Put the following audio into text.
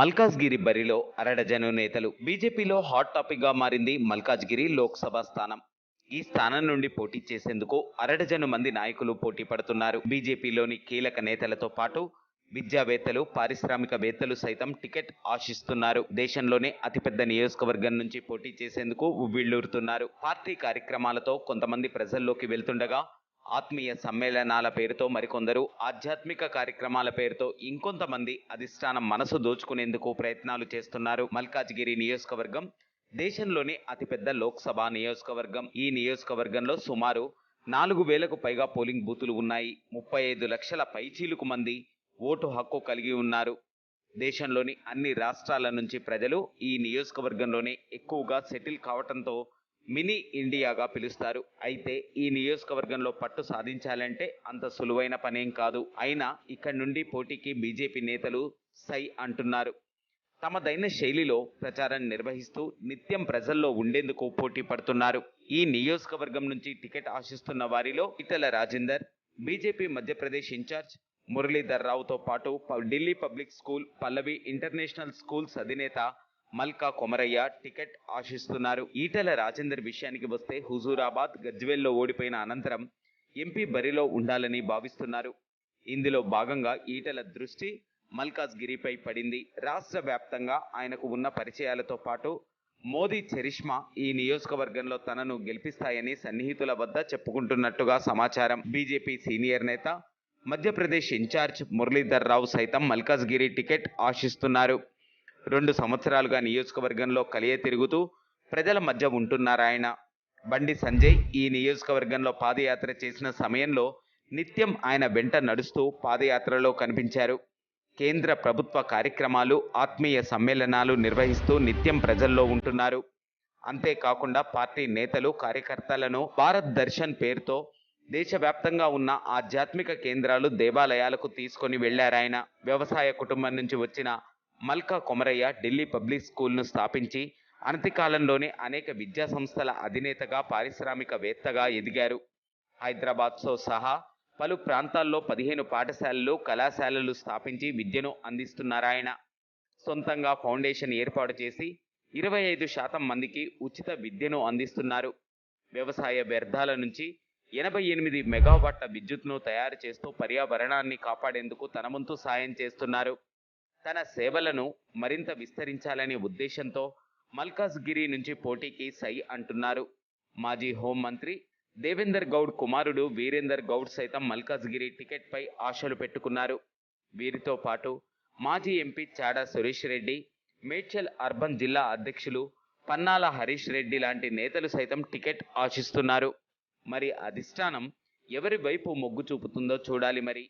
మల్కాజ్గిరి బరిలో అరడజను నేతలు. బీజేపీలో హాట్ టాపిక్గా మారింది మల్కాజ్గిరి లోక్సభ స్థానం. ఈ స్థానం నుండి పోటీ చేసేందుకు అరడజను మంది నాయకులు పోటీ పడుతున్నారు. బీజేపీలోని కీలక నేతలతో పాటు విద్యావేత్తలు పారిశ్రామికవేత్తలు సైతం టికెట్ ఆశిస్తున్నారు. దేశంలోనే అతిపెద్ద నియోజకవర్గం నుంచి పోటీ చేసేందుకు ఉవ్విళ్ళూరుతున్నారు పార్టీ కార్యక్రమాలతో కొంతమంది ప్రజల్లోకి వెళ్తుండగా ఆత్మీయ సమ్మేళనాల పేరుతో మరికొందరు ఆధ్యాత్మిక కార్యక్రమాల పేరుతో ఇంకొంతమంది అధిష్టానం మనసు దోచుకునేందుకు ప్రయత్నాలు చేస్తున్నారు. మల్కాజ్గిరి నియోజకవర్గం దేశంలోని అతిపెద్ద లోక్సభ నియోజకవర్గం. ఈ నియోజకవర్గంలో సుమారు నాలుగు వేలకు పైగా పోలింగ్ బూతులు ఉన్నాయి. ముప్పై ఐదు లక్షల పైచీలుకు మంది ఓటు హక్కు కలిగి ఉన్నారు. దేశంలోని అన్ని రాష్ట్రాల నుంచి ప్రజలు ఈ నియోజకవర్గంలోనే ఎక్కువగా సెటిల్ కావటంతో మినీ ఇండియాగా పిలుస్తారు. అయితే ఈ నియోజకవర్గంలో పట్టు సాధించాలంటే అంత సులువైన పనేం కాదు. అయినా ఇక్కడి నుండి పోటీకి బీజేపీ నేతలు సై అంటున్నారు. తమదైన శైలిలో ప్రచారం నిర్వహిస్తూ నిత్యం ప్రజల్లో ఉండేందుకు పోటీ పడుతున్నారు. ఈ నియోజకవర్గం నుంచి టికెట్ ఆశిస్తున్న వారిలో Etela Rajender BJP Madhya Pradesh in charge Muralidhar రావుతో పాటు ప- Delhi public school Pallavi international schools అధినేత మల్కా కొమరయ్య టికెట్ ఆశిస్తున్నారు. ఈటల రాజేందర్ విషయానికి వస్తే హుజూరాబాద్ గజ్వేల్లో ఓడిపోయిన అనంతరం ఎంపీ బరిలో ఉండాలని భావిస్తున్నారు. ఇందులో భాగంగా ఈటల దృష్టి మల్కాజ్గిరిపై పడింది. రాష్ట్ర వ్యాప్తంగా ఆయనకు ఉన్న పరిచయాలతో పాటు మోదీ చరిష్మా ఈ నియోజకవర్గంలో తనను గెలిపిస్తాయని సన్నిహితుల వద్ద చెప్పుకుంటున్నట్టుగా సమాచారం. బీజేపీ సీనియర్ నేత మధ్యప్రదేశ్ ఇన్ఛార్జ్ మురళీధర్ రావు సైతం మల్కాజ్గిరి టికెట్ ఆశిస్తున్నారు. రెండు సంవత్సరాలుగా నియోజకవర్గంలో కలియ తిరుగుతూ ప్రజల మధ్య ఉంటున్నారాయన బండి సంజయ్ ఈ నియోజకవర్గంలో పాదయాత్ర చేసిన సమయంలో నిత్యం ఆయన వెంట నడుస్తూ పాదయాత్రలో కనిపించారు. కేంద్ర ప్రభుత్వ కార్యక్రమాలు ఆత్మీయ సమ్మేళనాలు నిర్వహిస్తూ నిత్యం ప్రజల్లో ఉంటున్నారు. అంతేకాకుండా పార్టీ నేతలు కార్యకర్తలను భారత్ దర్శన్ పేరుతో దేశవ్యాప్తంగా ఉన్న ఆధ్యాత్మిక కేంద్రాలు దేవాలయాలకు తీసుకొని వెళ్ళారాయన. వ్యవసాయ కుటుంబం నుంచి వచ్చిన మల్కా కొమరయ్య ఢిల్లీ పబ్లిక్ స్కూల్ను స్థాపించి అనతి కాలంలోనే అనేక విద్యా సంస్థల అధినేతగా పారిశ్రామికవేత్తగా ఎదిగారు. హైదరాబాద్తో సహా పలు ప్రాంతాల్లో పదిహేను పాఠశాలలు కళాశాలలు స్థాపించి విద్యను అందిస్తున్నారాయన. సొంతంగా ఫౌండేషన్ ఏర్పాటు చేసి ఇరవై ఐదు శాతం మందికి ఉచిత విద్యను అందిస్తున్నారు. వ్యవసాయ వ్యర్థాల నుంచి ఎనభై ఎనిమిది మెగావాట్ల విద్యుత్ను తయారు చేస్తూ పర్యావరణాన్ని కాపాడేందుకు తన వంతు సాయం చేస్తున్నారు. తన సేవలను మరింత విస్తరించాలనే ఉద్దేశంతో మల్కాజ్గిరి నుంచి పోటీకి సై అంటున్నారు. మాజీ హోంమంత్రి దేవేందర్ గౌడ్ కుమారుడు వీరేందర్ గౌడ్ సైతం మల్కాజ్గిరి టికెట్పై ఆశలు పెట్టుకున్నారు. వీరితో పాటు మాజీ ఎంపీ చాడా సురేష్ రెడ్డి మేడ్చల్ అర్బన్ జిల్లా అధ్యక్షులు పన్నాల హరీష్ రెడ్డి లాంటి నేతలు సైతం టికెట్ ఆశిస్తున్నారు. మరి అధిష్టానం ఎవరి వైపు మొగ్గు చూపుతుందో చూడాలి మరి.